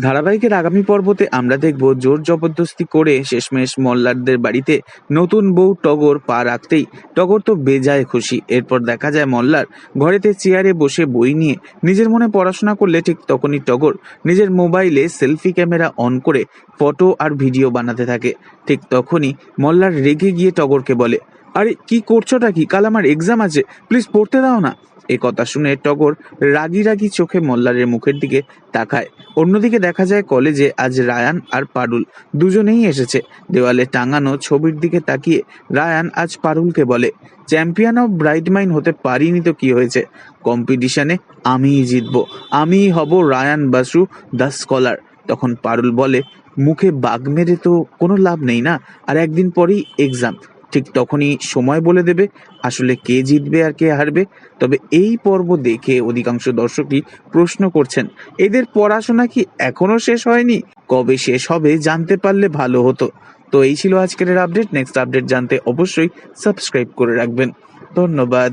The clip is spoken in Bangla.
ধারাবাহিকের আগামী পর্বতে আমরা দেখব জোর জবরদস্তি করে শেষমেশ মল্লারদের বাড়িতে নতুন বউ টগর পা রাখতেই টগর তো বেজায় খুশি। এরপর দেখা যায় মল্লার ঘরেতে চেয়ারে বসে বই নিয়ে নিজের মনে পড়াশোনা করলে ঠিক তখনই টগর নিজের মোবাইলে সেলফি ক্যামেরা অন করে ফটো আর ভিডিও বানাতে থাকে। ঠিক তখনই মল্লার রেগে গিয়ে টগরকে বলে আরে, কি করছোটা কি? কাল আমার এক্সাম আছে। প্লিজ পড়তে দাও না। এ কথা শুনে টগর রাগি রাগি চোখে মল্লারের মুখের দিকে তাকায়। অন্যদিকে দেখা যায় কলেজে আজ রায়ান আর পারুল দুজনেই এসেছে। দেওয়ালে টাঙানো ছবির দিকে তাকিয়ে রায়ান আজ পারুলকে বলে চ্যাম্পিয়ন অফ ব্রাইট মাইন্ড হতে পারিনি তো কি হয়েছে? কম্পিটিশনে আমিই জিতবো। আমিই হব রায়ান বাসু দ্য স্কলার তখন পারুল বলে, মুখে বাঘ মেরে তো কোনো লাভ নেই না? আর একদিন পরেই এক্সাম ঠিক তখনই সময় বলে দেবে। আসলে কে জিতবে আর কে হারবে? তবে এই পর্ব দেখে অধিকাংশ দর্শকই প্রশ্ন করছেন, এদের পড়াশোনা কি এখনও শেষ হয়নি? কবে শেষ হবে জানতে পারলে ভালো হতো। তো এই ছিল আজকের আপডেট নেক্সট আপডেট জানতে অবশ্যই সাবস্ক্রাইব করে রাখবেন। ধন্যবাদ।